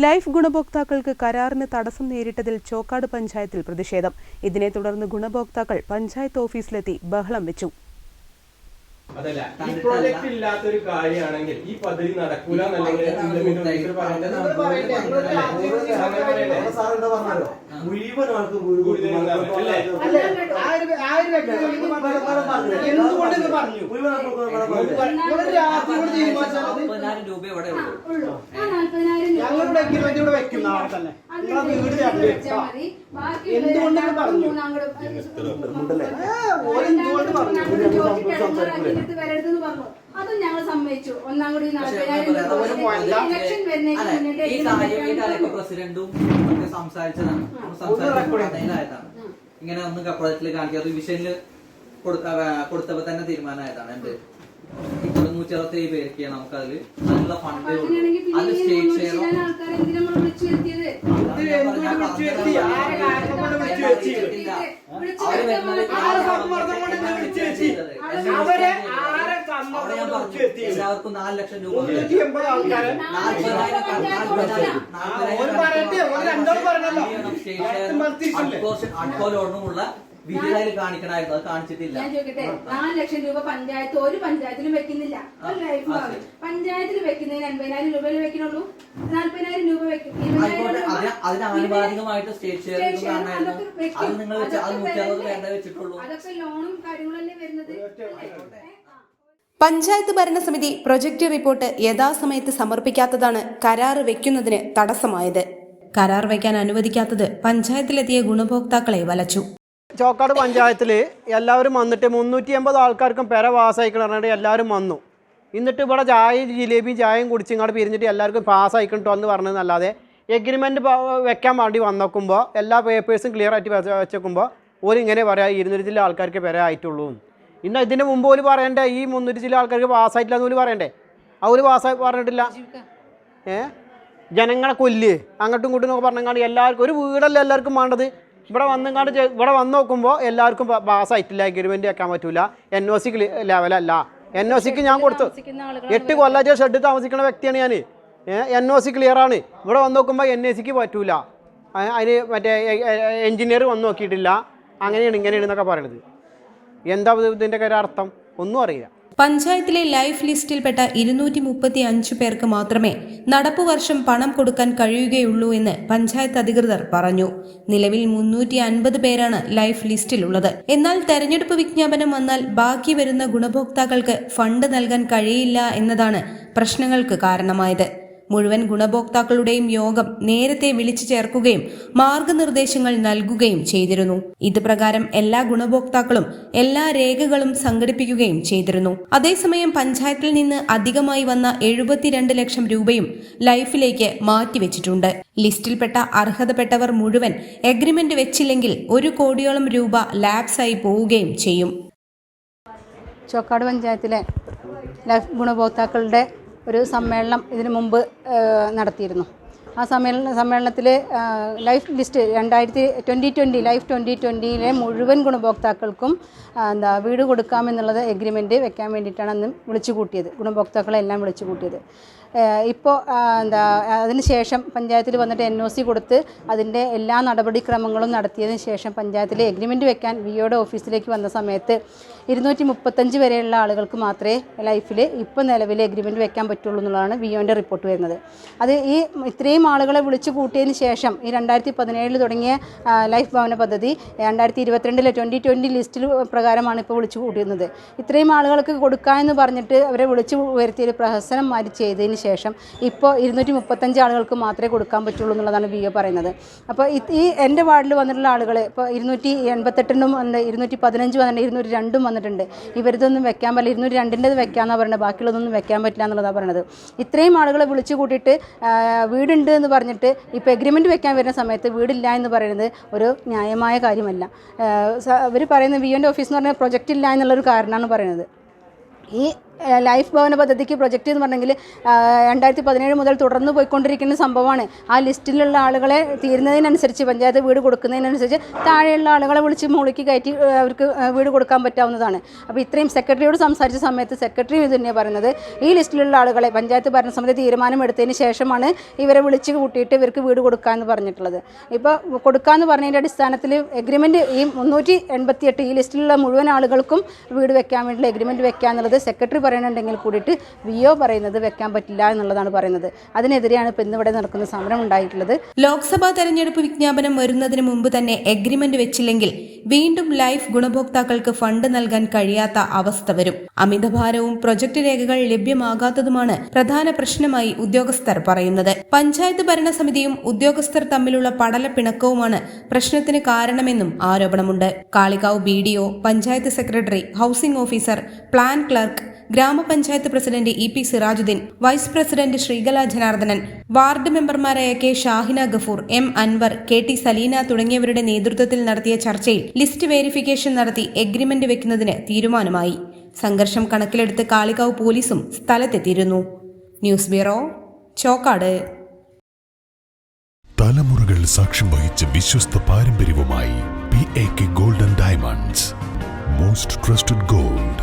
Life ഗുണഭോക്താക്കൾക്ക് കരാറിന് തടസ്സം നേരിട്ടതിൽ ചോക്കാട് പഞ്ചായത്തിൽ പ്രതിഷേധം. ഇതിനെ തുടർന്ന് ഗുണഭോക്താക്കൾ പഞ്ചായത്ത് ഓഫീസിലെത്തി ബഹളം വെച്ചു. അതല്ല ഈ പ്രോജക്ട് ഇല്ലാത്തൊരു കാര്യമാണെങ്കിൽ ഈ പദ്ധതി നടക്കൂല? മുഴുവൻ ആൾക്ക് രൂപ ഇവിടെ ഉള്ളൂ. ഇവിടെ തന്നെ. വീട് പറഞ്ഞു? ഓരെന്തുകൊണ്ട് പറഞ്ഞു. അതും ഞങ്ങൾ സമ്മതിച്ചു. ഒന്നാം കൂടി പ്രസിഡന്റും ഒക്കെ സംസാരിച്ചതാണ്. സംസാരിച്ചതാണ് ഇങ്ങനെ ഒന്ന് പ്രോജക്റ്റിൽ കാണിക്കാതെ വിഷയിൽ കൊടുത്തപ്പോ തന്നെ തീരുമാനമായതാണ്. എന്ത്? ഇപ്പോൾ നൂറ്റി അറുപത്തി ഏഴ് പേർക്ക് നമുക്ക് അതിൽ അതിനുള്ള ഫണ്ട് അത് സ്റ്റേറ്റ് ഷെയറും എല്ലാവർക്കും നാല് ലക്ഷം രൂപ. മുന്നൂറ്റി എൺപത് വിധിയിൽ കാണിക്കണമായിരുന്നു അത് കാണിച്ചിട്ടില്ല. ഞാൻ ചോദിക്കട്ടെ നാല് ലക്ഷം രൂപ പഞ്ചായത്ത് ഒരു പഞ്ചായത്തിലും വെക്കുന്നില്ല. ഒരു ലൈഫ് പഞ്ചായത്തിൽ വെക്കുന്നതിന് അൻപതിനായിരം രൂപയിൽ വെക്കണുള്ളൂ നാല്പതിനായിരം രൂപ വെക്കും. അതിന് ആനുപാതികമായിട്ട് സ്റ്റേറ്റ് ഷെയർ അത് നിങ്ങൾ അത്? വേണ്ട വെച്ചിട്ടുള്ളൂ. അതൊക്കെ ലോണും കാര്യങ്ങളല്ലേ വരുന്നത്? പഞ്ചായത്ത് ഭരണസമിതി പ്രൊജക്ട് റിപ്പോർട്ട് യഥാസമയത്ത് സമർപ്പിക്കാത്തതാണ് കരാർ വെക്കുന്നതിന് തടസ്സമായത്. കരാർ വയ്ക്കാൻ അനുവദിക്കാത്തത് പഞ്ചായത്തിലെത്തിയ ഗുണഭോക്താക്കളെ വലച്ചു. ചോക്കാട് പഞ്ചായത്തിൽ എല്ലാവരും വന്നിട്ട് മുന്നൂറ്റി എൺപത് ആൾക്കാർക്കും പെര പാസ്സായിക്കണം പറഞ്ഞിട്ട് എല്ലാവരും വന്നു. എന്നിട്ട് ഇവിടെ ചായയും ജിലേബിയും ചായയും കുടിച്ചിങ്ങോട്ട് പിരിഞ്ഞിട്ട് എല്ലാവർക്കും പാസ്സായിക്കണ്ടോ എന്ന് പറഞ്ഞതെന്നല്ലാതെ എഗ്രിമെന്റ് വെക്കാൻ വേണ്ടി വന്നോക്കുമ്പോൾ എല്ലാ പേപ്പേഴ്സും ക്ലിയർ ആയിട്ട് വെച്ച വെച്ചേക്കുമ്പോൾ ഓര് ഇങ്ങനെ പറയാം ഇരുന്നൂറ്റി ചില ആൾക്കാർക്ക് പെര ആയിട്ടുള്ളൂ ഇന്ന് ഇതിന് മുമ്പ് ഓൽ പറയണ്ടേ ഈ മുന്നൂറ്റി ചില ആൾക്കാർക്ക് പാസ്സായിട്ടില്ല എന്ന് ഓൽ പറയണ്ടേ? അവർ പാസ്സായി പറഞ്ഞിട്ടില്ല? ഏ? ജനങ്ങളെ കൊല്ല് അങ്ങോട്ടും ഇങ്ങോട്ടും എന്നൊക്കെ പറഞ്ഞാൽ എല്ലാവർക്കും ഒരു വീടല്ല എല്ലാവർക്കും വേണ്ടത്. ഇവിടെ വന്നുകൊണ്ട് ഇവിടെ വന്ന് നോക്കുമ്പോൾ എല്ലാവർക്കും പാസ്സായിട്ടില്ല അഗ്രിമെന്റ് വെക്കാൻ പറ്റൂല. എൻ ഒ സി ലെവലല്ല എൻ ഒ സിക്ക് ഞാൻ കൊടുത്തു. എട്ട് കൊല്ലാറ്റ ഷെഡ് താമസിക്കുന്ന വ്യക്തിയാണ് ഞാൻ എൻ ഒ സി ക്ലിയറാണ് ഇവിടെ വന്ന് നോക്കുമ്പോൾ എൻ എ സിക്ക് പറ്റൂല. അതിന് മറ്റേ എഞ്ചിനീയർ വന്ന് നോക്കിയിട്ടില്ല. അങ്ങനെയാണ് ഇങ്ങനെയാണ് എന്നൊക്കെ പറയണത്. എന്താ ഇത് ഇതിന്റെ കാര്യം അർത്ഥം? ഒന്നും അറിയില്ല. പഞ്ചായത്തിലെ ലൈഫ് ലിസ്റ്റിൽപ്പെട്ട ഇരുന്നൂറ്റി മുപ്പത്തി അഞ്ച് പേർക്ക് മാത്രമേ നടപ്പു വർഷം പണം കൊടുക്കാൻ കഴിയുകയുള്ളൂ എന്ന് പഞ്ചായത്ത് അധികൃതർ പറഞ്ഞു. നിലവിൽ മുന്നൂറ്റി അൻപത് പേരാണ് ലൈഫ് ലിസ്റ്റിലുള്ളത്. എന്നാൽ തെരഞ്ഞെടുപ്പ് വിജ്ഞാപനം വന്നാൽ ബാക്കി വരുന്ന ഗുണഭോക്താക്കൾക്ക് ഫണ്ട് നൽകാൻ കഴിയില്ല എന്നതാണ് പ്രശ്നങ്ങൾക്ക് കാരണമായത്. മുഴുവൻ ഗുണഭോക്താക്കളുടെയും യോഗം നേരത്തെ വിളിച്ചു ചേർക്കുകയും മാർഗനിർദ്ദേശങ്ങൾ നൽകുകയും ചെയ്തിരുന്നു. ഇത് പ്രകാരം എല്ലാ ഗുണഭോക്താക്കളും എല്ലാ രേഖകളും സംഘടിപ്പിക്കുകയും ചെയ്തിരുന്നു. അതേസമയം പഞ്ചായത്തിൽ നിന്ന് അധികമായി വന്ന എഴുപത്തിരണ്ട് ലക്ഷം രൂപയും ലൈഫിലേക്ക് മാറ്റിവെച്ചിട്ടുണ്ട്. ലിസ്റ്റിൽപ്പെട്ട അർഹതപ്പെട്ടവർ മുഴുവൻ എഗ്രിമെന്റ് വെച്ചില്ലെങ്കിൽ ഒരു കോടിയോളം രൂപ ലാപ്സായി പോവുകയും ചെയ്യും. ചോക്കാട് പഞ്ചായത്തിലെ ലൈഫ് ഗുണഭോക്താക്കളുടെ ഒരു സമ്മേളനം ഇതിനു മുമ്പ് നടത്തിയിരുന്നു. ആ സമ്മേളന സമ്മേളനത്തിൽ ലൈഫ് ലിസ്റ്റ് രണ്ടായിരത്തി ട്വന്റി ട്വന്റി ലൈഫ് ട്വന്റി ട്വന്റിയിലെ മുഴുവൻ ഗുണഭോക്താക്കൾക്കും എന്താ വീട് കൊടുക്കാമെന്നുള്ളത് എഗ്രിമെന്റ് വെക്കാൻ വേണ്ടിയിട്ടാണ് അന്ന് വിളിച്ചു കൂട്ടിയത്. ഗുണഭോക്താക്കളെല്ലാം വിളിച്ചു കൂട്ടിയത്. ഇപ്പോൾ എന്താ അതിന് ശേഷം പഞ്ചായത്തിൽ വന്നിട്ട് എൻ ഒ സി കൊടുത്ത് അതിന്റെ എല്ലാ നടപടിക്രമങ്ങളും നടത്തിയതിന് ശേഷം പഞ്ചായത്തിൽ എഗ്രിമെന്റ് വെക്കാൻ വി ഒയുടെ ഓഫീസിലേക്ക് വന്ന സമയത്ത് ഇരുന്നൂറ്റി മുപ്പത്തഞ്ച് വരെയുള്ള ആളുകൾക്ക് മാത്രമേ ലൈഫിൽ ഇപ്പോൾ നിലവിൽ എഗ്രിമെന്റ് വെക്കാൻ പറ്റുള്ളൂ എന്നുള്ളതാണ് വി ഒന്റെ റിപ്പോർട്ട് വരുന്നത്. അത് ഈ ഇത്രയും ആളുകളെ വിളിച്ചു കൂട്ടിയതിന് ശേഷം ഈ രണ്ടായിരത്തി പതിനേഴിൽ തുടങ്ങിയ ലൈഫ് ഭവന പദ്ധതി രണ്ടായിരത്തി ഇരുപത്തിരണ്ടിലെ ട്വന്റി ട്വന്റി ലിസ്റ്റിൽ പ്രകാരമാണ് ഇപ്പോൾ വിളിച്ചു കൂട്ടിയിരുന്നത്. ഇത്രയും ആളുകൾക്ക് കൊടുക്കാമെന്ന് പറഞ്ഞിട്ട് അവരെ വിളിച്ചു വരുത്തിയ ഒരു പ്രഹസനം മാറി ചെയ്തതിന് ശേഷം ഇപ്പോൾ ഇരുന്നൂറ്റി മുപ്പത്തഞ്ച് ആളുകൾക്ക് മാത്രമേ കൊടുക്കാൻ പറ്റുള്ളൂ എന്നുള്ളതാണ് വിയോ ഒ പറയുന്നത് അപ്പോൾ ഈ എന്റെ വാർഡിൽ വന്നിട്ടുള്ള ആളുകൾ ഇപ്പോൾ ഇരുന്നൂറ്റി എൺപത്തെട്ടിനും വന്നിട്ട് ഇരുന്നൂറ്റി പതിനഞ്ച് വന്നിട്ടുണ്ട് ഇരുന്നൂറ്റി രണ്ടും വന്നിട്ടുണ്ട്. ഇവരിതൊന്നും വെക്കാൻ പറ്റില്ല ഇരുന്നൂറ്റി രണ്ടിന്റെത് വെക്കാമെന്നാണ് പറയുന്നത് ബാക്കിയുള്ളതൊന്നും വെക്കാൻ പറ്റില്ല എന്നുള്ളതാണ് പറയുന്നത് ഇത്രയും ആളുകളെ വിളിച്ചു കൂട്ടിയിട്ട് ആ, എന്ന് പറഞ്ഞിട്ട് ഇപ്പോൾ എഗ്രിമെന്റ് വെക്കാൻ വരുന്ന സമയത്ത് വീടില്ല എന്ന് പറയുന്നത് ഒരു ന്യായമായ കാര്യമല്ല. അവർ പറയുന്നത് വി എന്റെ ഓഫീസ് എന്ന് പറഞ്ഞാൽ പ്രൊജക്റ്റ് ഇല്ല എന്നുള്ളൊരു കാരണമാണ് പറയുന്നത്. ഈ ലൈഫ് ഭവന പദ്ധതിക്ക് പ്രൊജക്റ്റ് എന്ന് പറഞ്ഞെങ്കിൽ രണ്ടായിരത്തി പതിനേഴ് മുതൽ തുടർന്ന് പോയിക്കൊണ്ടിരിക്കുന്ന സംഭവമാണ്. ആ ലിസ്റ്റിലുള്ള ആളുകളെ തീരുന്നതിനനുസരിച്ച് പഞ്ചായത്ത് വീട് കൊടുക്കുന്നതിനനുസരിച്ച് താഴെയുള്ള ആളുകളെ വിളിച്ച് മുകളിലേക്ക് കയറ്റി അവർക്ക് വീട് കൊടുക്കാൻ പറ്റാവുന്നതാണ്. അപ്പോൾ ഇത്രയും സെക്രട്ടറിയോട് സംസാരിച്ച സമയത്ത് സെക്രട്ടറി ഇത് തന്നെയാണ് പറയുന്നത്. ഈ ലിസ്റ്റിലുള്ള ആളുകളെ പഞ്ചായത്ത് ഭരണസമിതി തീരുമാനമെടുത്തതിന് ശേഷമാണ് ഇവരെ വിളിച്ച് കൂട്ടിയിട്ട് ഇവർക്ക് വീട് കൊടുക്കാമെന്ന് പറഞ്ഞിട്ടുള്ളത്. ഇപ്പോൾ കൊടുക്കാമെന്ന് പറഞ്ഞതിന്റെ അടിസ്ഥാനത്തിൽ എഗ്രിമെന്റ് ഈ മുന്നൂറ്റി എൺപത്തിയെട്ട് ഈ ലിസ്റ്റിലുള്ള മുഴുവൻ ആളുകൾക്കും വീട് വെക്കാൻ വേണ്ടിയുള്ള എഗ്രിമെന്റ് വെക്കുക എന്നുള്ളത് സെക്രട്ടറി പറയുന്നുണ്ടെങ്കിൽ കൂടിയിട്ട് വി ഒ പറയുന്നത് വെക്കാൻ പറ്റില്ല എന്നുള്ളതാണ് പറയുന്നത്. അതിനെതിരെയാണ് ഇപ്പോൾ ഇന്നിവിടെ നടക്കുന്ന സമരം ഉണ്ടായിട്ടുള്ളത്. ലോക്സഭാ തെരഞ്ഞെടുപ്പ് വിജ്ഞാപനം വരുന്നതിന് മുമ്പ് തന്നെ എഗ്രിമെന്റ് വെച്ചില്ലെങ്കിൽ വീണ്ടും ലൈഫ് ഗുണഭോക്താക്കൾക്ക് ഫണ്ട് നൽകാൻ കഴിയാത്ത അവസ്ഥ വരും. അമിതഭാരവും പ്രൊജക്ട് രേഖകൾ ലഭ്യമാകാത്തതുമാണ് പ്രധാന പ്രശ്നമായി ഉദ്യോഗസ്ഥർ പറയുന്നത്. പഞ്ചായത്ത് ഭരണസമിതിയും ഉദ്യോഗസ്ഥർ തമ്മിലുള്ള പടലപ്പിണക്കവുമാണ് പ്രശ്നത്തിന് കാരണമെന്നും ആരോപണമുണ്ട്. Kalikavu B panchayat secretary housing officer plan clerk ഗ്രാമപഞ്ചായത്ത് president E P Sirajuddin vice president Sreekala Janardhanan ward മെമ്പർമാരായ K Shahina Gafoor M Anwar K T Saleena തുടങ്ങിയവരുടെ നേതൃത്വത്തിൽ നടത്തിയ ചർച്ചയിൽ ലിസ്റ്റ് വേരിഫിക്കേഷൻ നടത്തി എഗ്രിമെന്റ് വെക്കുന്നതിന് തീരുമാനമായി. സംഘർഷം കണക്കിലെടുത്ത് കാളികാവ് പോലീസും സ്ഥലത്തെത്തിയിരുന്നു. News bureau Chokkad. തലമുറകൾ സാക്ഷ്യം വഹിച്ച വിശ്വസ്ത പാരമ്പര്യവുമായി P A K golden diamonds. Most trusted gold.